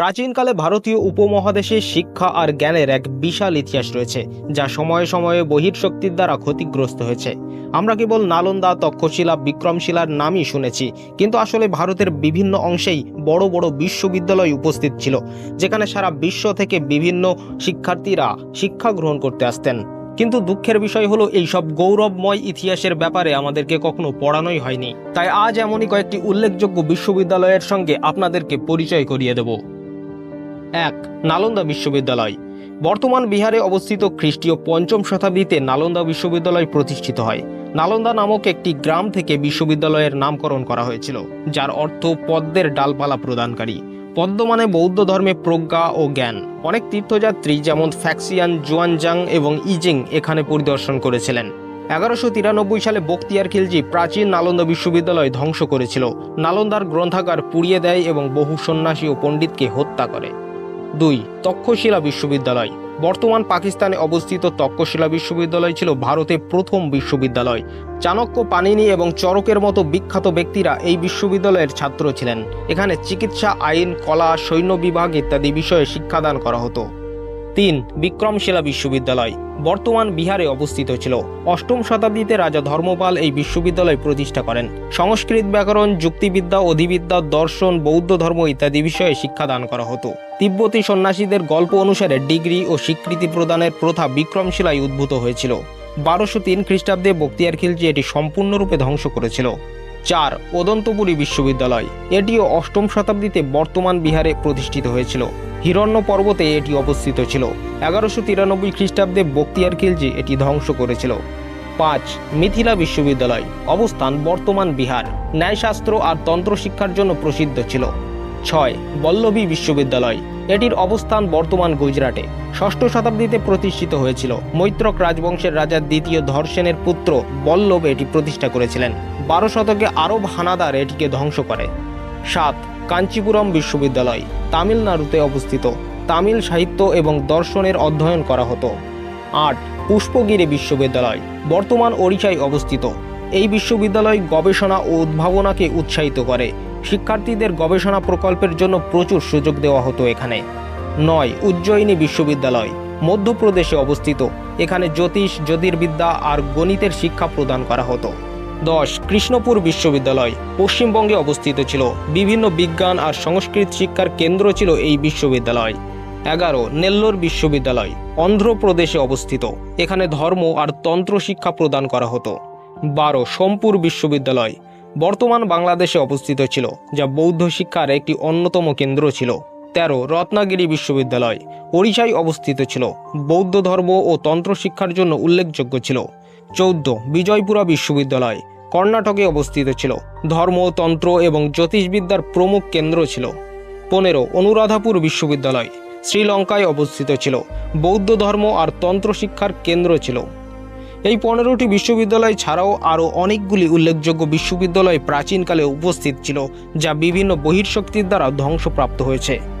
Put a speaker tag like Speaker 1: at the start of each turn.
Speaker 1: প্রাচীনকালে ভারতীয় উপমহাদেশে শিক্ষা আর জ্ঞানের এক বিশাল ইতিহাস রয়েছে, যা সময়ে সময়ে বহির্শক্তির দ্বারা ক্ষতিগ্রস্ত হয়েছে। আমরা কেবল নালন্দা, তক্ষশিলা, বিক্রমশিলার নামই শুনেছি, কিন্তু আসলে ভারতের বিভিন্ন অংশেই বড় বড় বিশ্ববিদ্যালয় উপস্থিত ছিল, যেখানে সারা বিশ্ব থেকে বিভিন্ন শিক্ষার্থীরা শিক্ষা গ্রহণ করতে আসতেন। কিন্তু দুঃখের বিষয় হলো এই সব গৌরবময় ইতিহাসের ব্যাপারে আমাদেরকে কখনো পড়ানোই হয়নি। তাই আজ এমনই কয়েকটি উল্লেখযোগ্য বিশ্ববিদ্যালয়ের সঙ্গে আপনাদেরকে পরিচয় করিয়ে দেব। এক, নালন্দা বিশ্ববিদ্যালয়। বর্তমান বিহারে অবস্থিত খ্রিস্টীয় পঞ্চম শতাব্দীতে নালন্দা বিশ্ববিদ্যালয় প্রতিষ্ঠিত হয়। নালন্দা নামক একটি গ্রাম থেকে বিশ্ববিদ্যালয়ের নামকরণ করা হয়েছিল, যার অর্থ পদ্মের ডালপালা প্রদানকারী। পদ্ম মানে বৌদ্ধ ধর্মে প্রজ্ঞা ও জ্ঞান। অনেক তীর্থযাত্রী যেমন ফ্যাক্সিয়ান, জুয়ানজাং এবং ইজিং এখানে পরিদর্শন করেছিলেন। এগারোশো তিরানব্বই সালে বক্তিয়ার খিলজি প্রাচীন নালন্দা বিশ্ববিদ্যালয় ধ্বংস করেছিল। নালন্দার গ্রন্থাগার পুড়িয়ে দেয় এবং বহু সন্ন্যাসী ও পণ্ডিতকে হত্যা করে। দুই, তক্ষশিলা বিশ্ববিদ্যালয়। বর্তমান পাকিস্তানে অবস্থিত তক্ষশিলা বিশ্ববিদ্যালয় ছিল ভারতে প্রথম বিশ্ববিদ্যালয়। চাণক্য পানিনি এবং চরকের মতো বিখ্যাত ব্যক্তিরা এই বিশ্ববিদ্যালয়ের ছাত্র ছিলেন। এখানে চিকিৎসা, আইন, কলা, সৈন্য বিভাগ ইত্যাদি বিষয়ে শিক্ষাদান করা হতো। তিন, বিক্রমশিলা বিশ্ববিদ্যালয়। বর্তমান বিহারে অবস্থিত ছিল। অষ্টম শতাব্দীতে রাজা ধর্মপাল এই বিশ্ববিদ্যালয় প্রতিষ্ঠা করেন। সংস্কৃত ব্যাকরণ, যুক্তিবিদ্যা, অধিবিদ্যা, দর্শন, বৌদ্ধ ধর্ম ইত্যাদি বিষয়ে শিক্ষাদান করা হতো। তিব্বতী সন্ন্যাসীদের গল্প অনুসারে ডিগ্রি ও স্বীকৃতি প্রদানের প্রথা বিক্রমশিলায় উদ্ভূত হয়েছিল। বারোশো তিন খ্রিস্টাব্দে বক্তিয়ার খিলজি এটি সম্পূর্ণরূপে ধ্বংস করেছিল। চার অদন্তপুরী বিশ্ববিদ্যালয়। এটিও অষ্টম শতাব্দীতে বর্তমান বিহারে প্রতিষ্ঠিত হয়েছিল। হিরণ্য পর্বতে এটি অবস্থিত ছিল। এগারোশো তিরানব্বই খ্রিস্টাব্দে বক্তিয়ার খিলজি এটি ধ্বংস করেছিল। পাঁচ, মিথিলা বিশ্ববিদ্যালয়, অবস্থান বর্তমান বিহার, ন্যায়শাস্ত্র আর তন্ত্র শিক্ষার জন্য প্রসিদ্ধ ছিল। ছয়, বল্লভী বিশ্ববিদ্যালয়, এটির অবস্থান বর্তমান গুজরাটে, ষষ্ঠ শতাব্দীতে প্রতিষ্ঠিত হয়েছিল। মৈত্রক রাজবংশের রাজা দ্বিতীয় ধর্ষেনের পুত্র বল্লভ এটি প্রতিষ্ঠা করেছিলেন। বারো শতকে আরব হানাদার এটিকে ধ্বংস করে। সাত, কাঞ্চিপুরম বিশ্ববিদ্যালয় তামিলনাড়ুতে অবস্থিত। তামিল সাহিত্য এবং দর্শনের অধ্যয়ন করা হতো। আট, পুষ্পগিরি বিশ্ববিদ্যালয়, বর্তমান ওড়িশায় অবস্থিত। এই বিশ্ববিদ্যালয় গবেষণা ও উদ্ভাবনাকে উৎসাহিত করে। শিক্ষার্থীদের গবেষণা প্রকল্পের জন্য প্রচুর সুযোগ দেওয়া হতো এখানে। নয়, উজ্জয়িনী বিশ্ববিদ্যালয়, মধ্যপ্রদেশে অবস্থিত। এখানে জ্যোতিষ, জ্যোতির্বিদ্যা আর গণিতের শিক্ষা প্রদান করা হতো। দশ, কৃষ্ণপুর বিশ্ববিদ্যালয় পশ্চিমবঙ্গে অবস্থিত ছিল। বিভিন্ন বিজ্ঞান আর সংস্কৃত শিক্ষার কেন্দ্র ছিল এই বিশ্ববিদ্যালয়। এগারো, নেল্লোর বিশ্ববিদ্যালয় অন্ধ্রপ্রদেশে অবস্থিত। এখানে ধর্ম আর তন্ত্র শিক্ষা প্রদান করা হতো। বারো, সোমপুর বিশ্ববিদ্যালয় বর্তমান বাংলাদেশে অবস্থিত ছিল, যা বৌদ্ধ শিক্ষার একটি অন্যতম কেন্দ্র ছিল। তেরো, রত্নাগিরি বিশ্ববিদ্যালয় ওড়িশায় অবস্থিত ছিল। বৌদ্ধ ধর্ম ও তন্ত্র শিক্ষার জন্য উল্লেখযোগ্য ছিল। চৌদ্দ, বিজয়পুরা বিশ্ববিদ্যালয়, কর্ণাটকে অবস্থিত ছিল। ধর্ম, তন্ত্র এবং জ্যোতিষবিদ্যার প্রমুখ কেন্দ্র ছিল। পনেরো, অনুরাধাপুর বিশ্ববিদ্যালয়, শ্রীলঙ্কায় অবস্থিত ছিল। বৌদ্ধ ধর্ম আর তন্ত্র শিক্ষার কেন্দ্র ছিল। এই পনেরোটি বিশ্ববিদ্যালয় ছাড়াও আরও অনেকগুলি উল্লেখযোগ্য বিশ্ববিদ্যালয় প্রাচীনকালে উপস্থিত ছিল, যা বিভিন্ন বহির্শক্তির দ্বারা ধ্বংসপ্রাপ্ত হয়েছে।